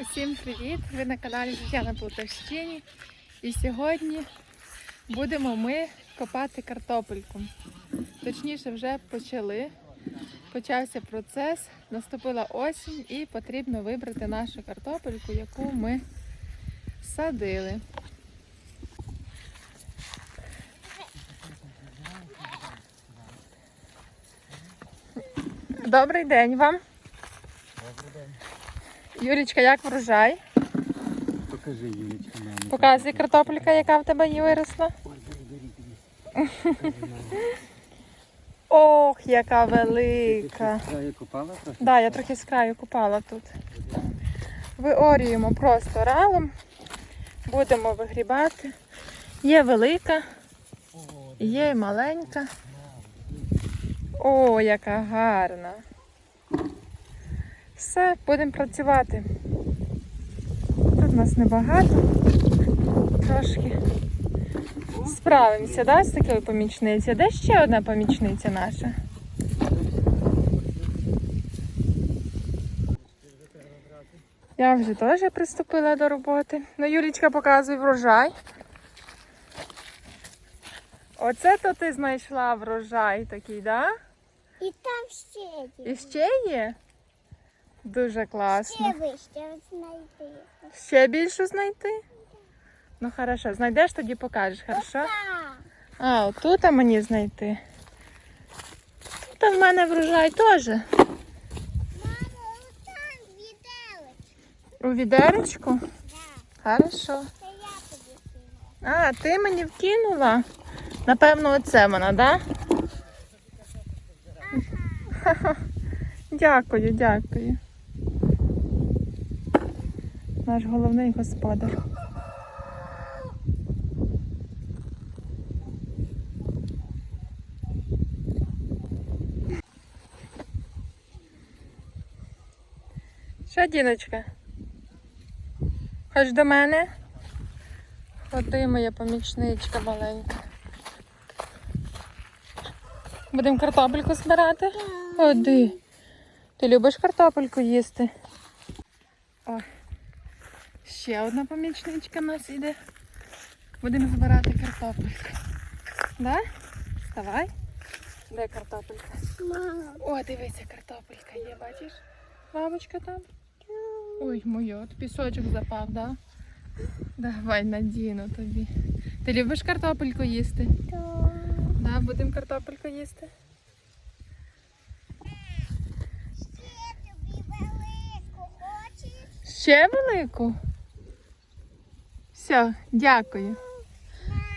Усім привіт! Ви на каналі Життя на Полтавщині. І сьогодні будемо ми копати картопельку. Точніше, вже почали. Почався процес, наступила осінь і потрібно вибрати нашу картопельку, яку ми садили. Добрий день вам. Юлічка, як врожай? Покажи, Юлічка, мамі. Показуй картопелька, яка в тебе є виросла. Ох, яка велика. Купала трохи? Да, я трохи з краю купала тут. Виорюємо просто ралом. Будемо вигрібати. Є велика, є маленька. О, яка гарна. Все, будемо працювати. Тут нас небагато. Трошки справимося, да, з такою помічницею. Де ще одна помічниця наша? Я вже теж приступила до роботи. Ну, Юлічка показує врожай. Оце то ти знайшла врожай такий, да? І там ще є. І ще є? Дуже класно. Ще вище знайти. Ще більше знайти? Ну хорошо, знайдеш, тоді покажеш, хорошо? А, отут мені знайти. Та в мене врожай теж. Мамо, там віделочка. У відеречку? Да. Хорошо. Це я тобі кинула. А, ти мені вкинула? Напевно, оце вона, так? Да? Дякую, дякую. Наш головний господар. Що, Діночка? Хоч до мене? Ходи, моя помічничка маленька. Будемо картопельку збирати? Ходи. Ти любиш картопельку їсти? О, ще одна помічничка в нас іде. Будемо збирати картопельку. Да? Вставай. Де картопелька? Мамо. О, дивися, картопелька є, бачиш? Бабочка там. Ой, от пісочок запав, да? Давай надіну тобі. Ти любиш картопельку їсти? То... Да, будемо картопельку їсти. Ще тобі велику хочеш? Ще велику? Все, дякую.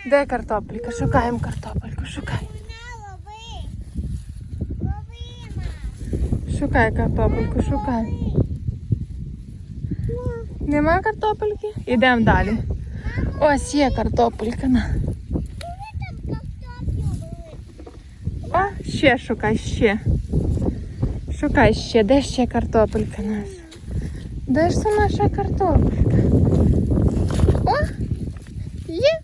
Де картопелька? Шукаємо картопельку, шукай. Шукай картопельку, шукай. Нема картопельки? Ідемо далі. Ось є картопелька. на. О, ще шукай, ще. Шукай ще, де ще картопелька наша? Де ж це наша картопелька? О! Є!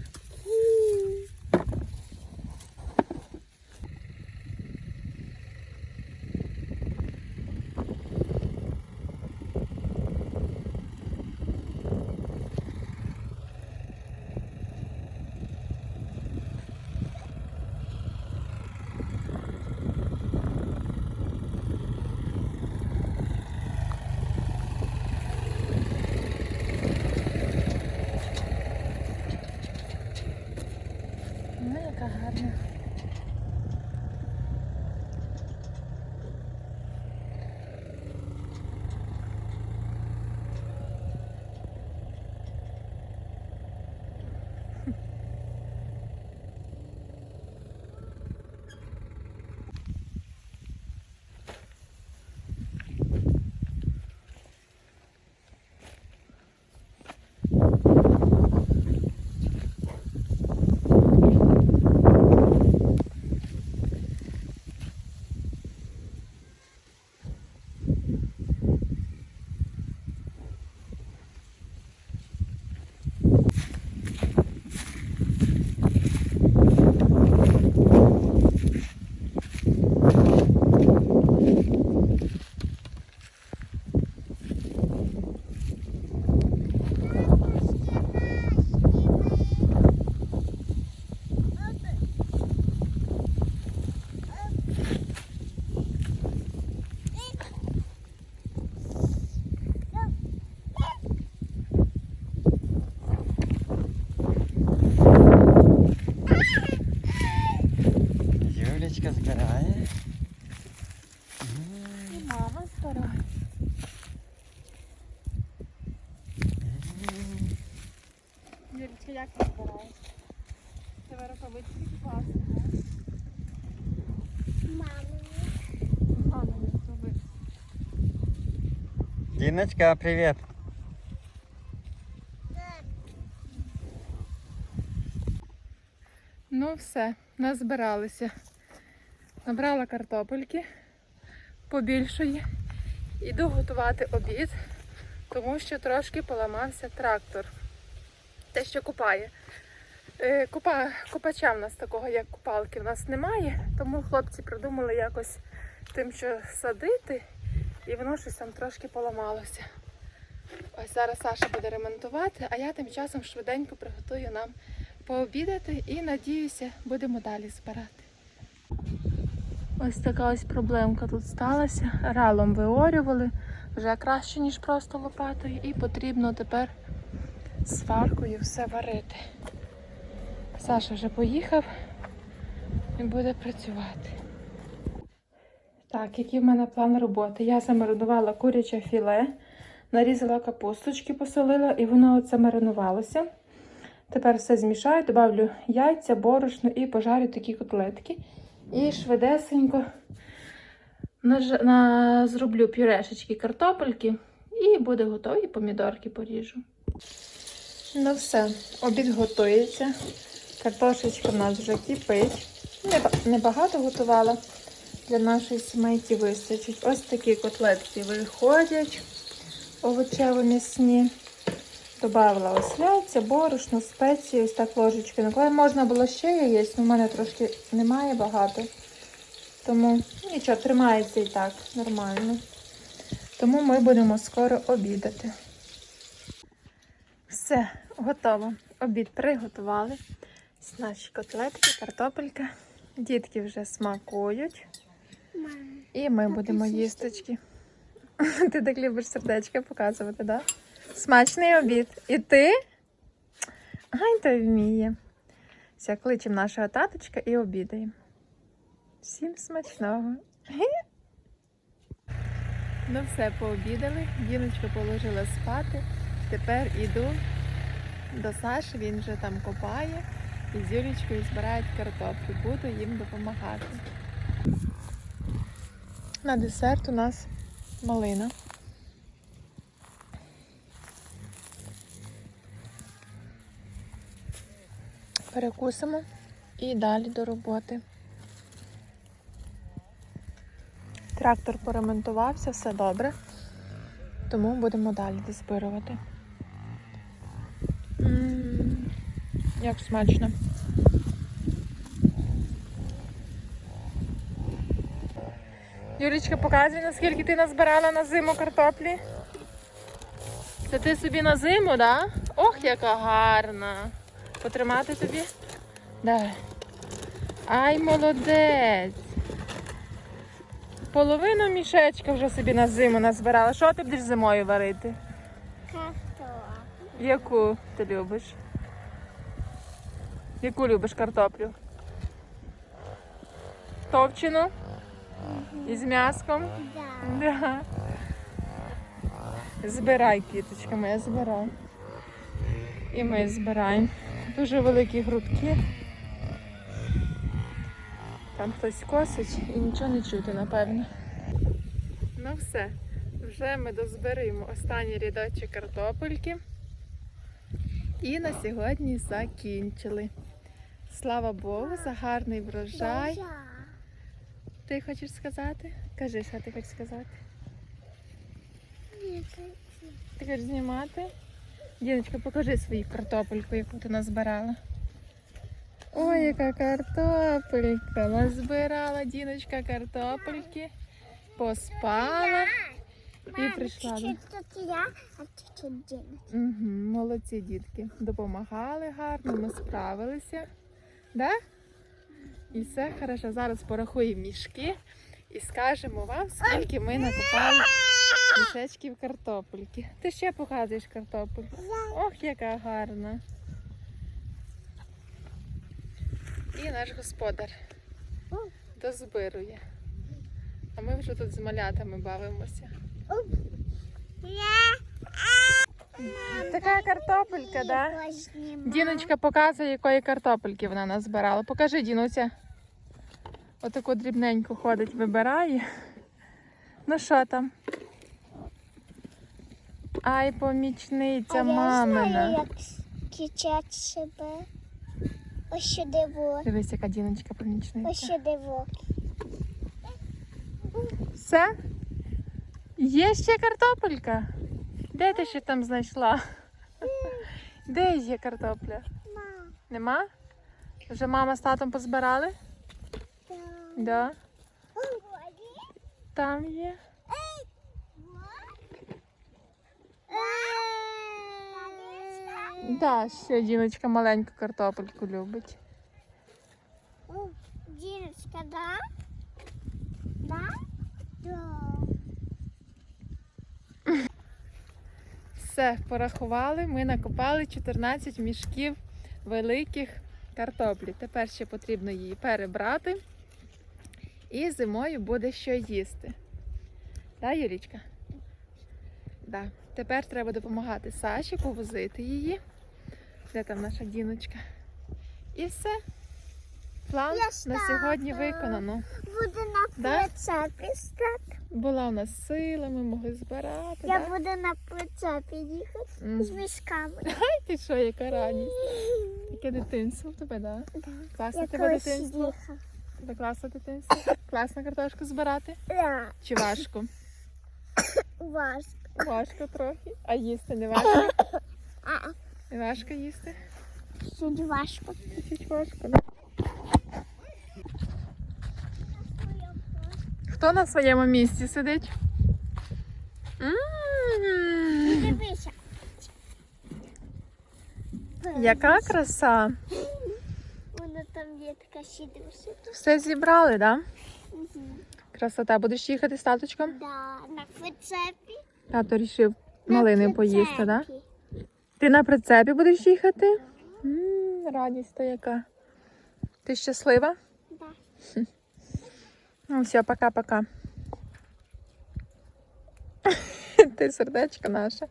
Сонечко згорає. І мама згорає. Юрічка, як ти збираєш? Тебе рукавички класні, так? Мамині. Мамині, зуби. Діночка, привіт. Ну все, назбиралися. Набрала картопельки побільшої. Іду готувати обід, тому що трошки поламався трактор. Те, що купає. Е, Купа, купача в нас такого, як купалки, в нас немає, тому хлопці придумали якось тим, що садити, і воно щось там трошки поламалося. Ось зараз Саша буде ремонтувати, а я тим часом швиденько приготую нам пообідати і надіюся, будемо далі збирати. Ось така ось проблемка тут сталася. Ралом виорювали, вже краще, ніж просто лопатою, і потрібно тепер сваркою все варити. Саша вже поїхав і буде працювати. Так, який в мене план роботи? Я замаринувала куряче філе, нарізала капусточки, посолила, і воно оце маринувалося. Тепер все змішаю, добавлю яйця, борошно і пожарю такі котлетки. І швидесенько зроблю пюрешечки картопельки і буде готові помідорки поріжу. Ну все, обід готується. Картошечка в нас вже кипить. Неба- Небагато готувала. Для нашої сімейки вистачить. Ось такі котлетки виходять овочево-м'ясні. Добавила ось яйця, борошно, спеції, ось так ложечки наклала. Можна було ще яєць, але в мене трошки немає багато. Тому нічого, тримається і так нормально. Тому ми будемо скоро обідати. Все, готово. Обід приготували. Наші котлетки, картопелька. Дітки вже смакують. І ми будемо їсточки. Ти так любиш сердечка показувати, так? Да? Смачний обід. І ти? Гань то вміє. Все, кличемо нашого таточка і обідаємо. Всім смачного. Ну все, пообідали. Діночку положила спати. Тепер іду до Саші, він вже там копає. І з Юлічкою збирають картоплю. Буду їм допомагати. На десерт у нас малина. Перекусимо і далі до роботи. Трактор поремонтувався, все добре. Тому будемо далі дозбирувати. Як смачно. Юлічка, показуй, наскільки ти назбирала на зиму картоплі. Це ти собі на зиму, да? Ох, яка гарна. Потримати тобі? Давай. Ай, молодець. Половину мішечка вже собі на зиму назбирала. Що ти будеш зимою варити? Картоплю. Яку ти любиш? Яку любиш картоплю? Товчену? Із м'яском? Да. Да. Збирай, квіточка моя, збирай. І ми збираємо. Дуже великі грудки. Там хтось косить і нічого не чути, напевно. Ну все, вже ми дозберемо останній рядочок картопельки. І на сьогодні закінчили. Слава Богу, за гарний врожай. Ти хочеш сказати? Кажи, що ти хочеш сказати? Ти хочеш знімати? Діночка, покажи свою картопельку, яку ти назбирала. Ой, яка картопелька! Назбирала Діночка картопельки, поспала і прийшла. я, а. Угу, молодці дітки. Допомагали гарно, ми справилися. Да? І все хорошо. Зараз порахуємо мішки і скажемо вам, скільки ми накопали мішечків картопельки. Ти ще показуєш картопельку. Ох, яка гарна. І наш господар дозбирує. А ми вже тут з малятами бавимося. Така картопелька, да? Діночка показує, якої картопельки вона назбирала. Покажи, Дінуся. Отаку дрібненьку ходить, вибирає. Ну що там? Ай, помічниця а я мамина. знаю, як кричать себе. Ось сюди во. Дивись, яка Діночка Ось помічниця. сюди во. Все? Є ще картопелька? Де ти ще там знайшла? Де є картопля? Ма, Нема? Вже мама з татом позбирали? да. Да. Там є. Да, ще Діночка маленьку картопельку любить. Діночка, да? Да? Да. Все, порахували. Ми накопали 14 мішків великих картоплі. Тепер ще потрібно її перебрати. І зимою буде що їсти. Да, Юрічка? Да. Тепер треба допомагати Саші повозити її. Де там наша діночка? І все. План Я на сьогодні виконано. Буду на Да? прицепі стати. Була у нас сила, ми могли збирати. Я да? буду на прицепі їхати Мгм. з мішками. Ай, ти що, яка радість. Яке дитинство в тебе, да? Да. Класне Я тебе дитинство? Тебе класне дитинство? Класно картошку збирати? Да. Чи важко? Важко. Важко трохи. А їсти не важко? А, Важко їсти? сьогодні важко. Чуть важко, да? Хто на своєму місці сидить? М. Яка краса! Вона там є така сідруся. Все зібрали, да? Угу. Красота. Будеш їхати з таточком? Да, на прицепі. Тато рішив малини поїсти, да? Ти на прицепі будеш їхати? М, радість то яка. Ти щаслива? Да. Ну, все, пока-пока. Ти сердечко наше.